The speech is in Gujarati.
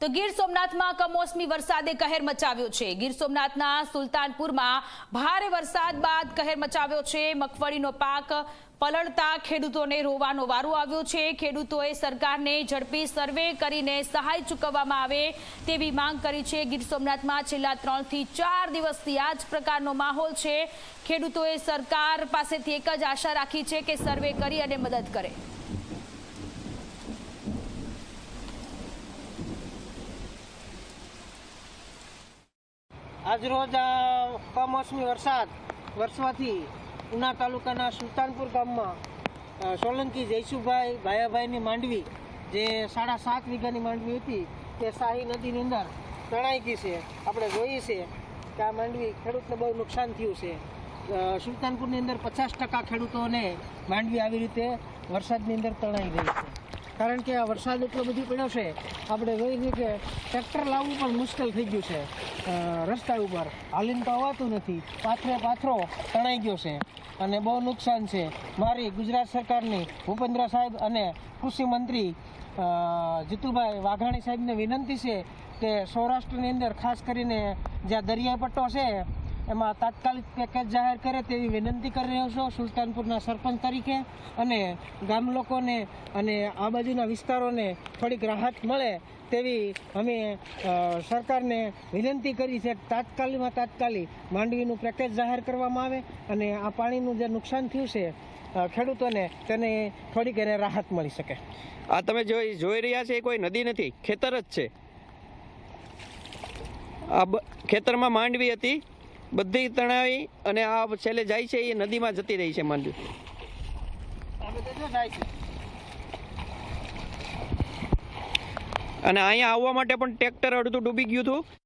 તો ગીર સોમનાથમાં કમોસમી વરસાદે કહેર મચાવ્યો છે. ગીર સોમનાથના સુલતાનપુરમાં ભારે વરસાદ બાદ કહેર મચાવ્યો છે. મગફળીનો પાક પલળતા ખેડૂતોને રોવાનો વારો આવ્યો છે. ખેડૂતોએ સરકારને ઝડપી સર્વે કરીને સહાય ચૂકવવામાં આવે તેવી માંગ કરી છે. ગીર સોમનાથમાં છેલ્લા ત્રણથી ચાર દિવસથી આ જ પ્રકારનો માહોલ છે. ખેડૂતોએ સરકાર પાસેથી એક જ આશા રાખી છે કે સર્વે કરી અને મદદ કરે. આજરોજ આ કમોસમી વરસાદ વરસવાથી ઉના તાલુકાના સુલતાનપુર ગામમાં સોલંકી જયસુભાઈ ભાયાભાઈની માંડવી, જે સાડા સાત વીઘાની માંડવી હતી, તે શાહી નદીની અંદર તણાઈ ગઈ છે. આપણે જોઈએ છે કે આ માંડવી ખેડૂતને બહુ નુકસાન થયું છે. સુલતાનપુરની અંદર પચાસ ટકા ખેડૂતોને માંડવી આવી રીતે વરસાદની અંદર તણાઈ ગઈ છે. કારણ કે આ વરસાદ એટલો બધો પડ્યો છે, આપણે જોઈએ છીએ કે ટ્રેક્ટર લાવવું પણ મુશ્કેલ થઈ ગયું છે. રસ્તા ઉપર. હાલીને તો અવાતું નથી. પાથરે પાથરો તણાઈ ગયો છે અને બહુ નુકસાન છે. મારી ગુજરાત સરકારની ભૂપેન્દ્ર સાહેબ અને કૃષિ મંત્રી જીતુભાઈ વાઘાણી સાહેબને વિનંતી છે કે સૌરાષ્ટ્રની અંદર ખાસ કરીને જ્યાં દરિયાઈ પટ્ટો છે એમાં તાત્કાલિક પેકેજ જાહેર કરે તેવી વિનંતી કરી રહ્યો છું સુલતાનપુરના સરપંચ તરીકે. અને ગામ લોકોને અને આ બાજુના વિસ્તારોને થોડીક રાહત મળે તેવી અમે સરકારને વિનંતી કરી છે. તાત્કાલિકમાં તાત્કાલિક માંડવીનું પેકેજ જાહેર કરવામાં આવે અને આ પાણીનું જે નુકસાન થયું છે ખેડૂતોને તેને થોડીક એને રાહત મળી શકે. આ તમે જોઈ જોઈ રહ્યા છે એ કોઈ નદી નથી, ખેતર જ છે. આ ખેતરમાં માંડવી હતી બધી તણાવી અને આ છેલ્લે જાય છે, એ નદીમાં જતી રહી છે માંડવી. અને અહીંયા આવવા માટે પણ ટ્રેક્ટર અડધું ડૂબી ગયું હતું.